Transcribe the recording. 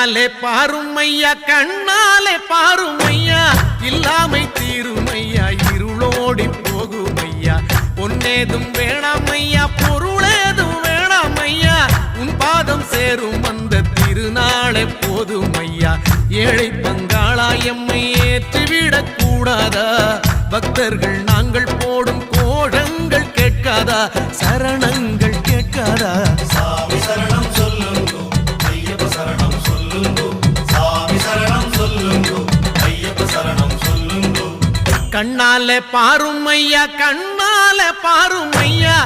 கண்ணாலே பாருமையா கண்ணாலே பாருமையா இல்லாமை தீருமையா இருளோடி போகுமையா. பொன்னேதும் வேணாமையா பொருளேதும் வேணாமையா உன் பாதம் சேரும் அந்த திருநாளே போதுமையா. ஏழை பங்காளா எம்மை ஏற்றிவிடக் கூடாதா? பக்தர்கள் நாங்கள் போடும் கோஷங்கள் கேட்காதா? சரணங்கள் கேட்காதா? சொல்லுங்கோ. ஐயப்ப சரணம் சொல்லுங்கோ. கண்ணால பாருமையா கண்ணால பாருமையா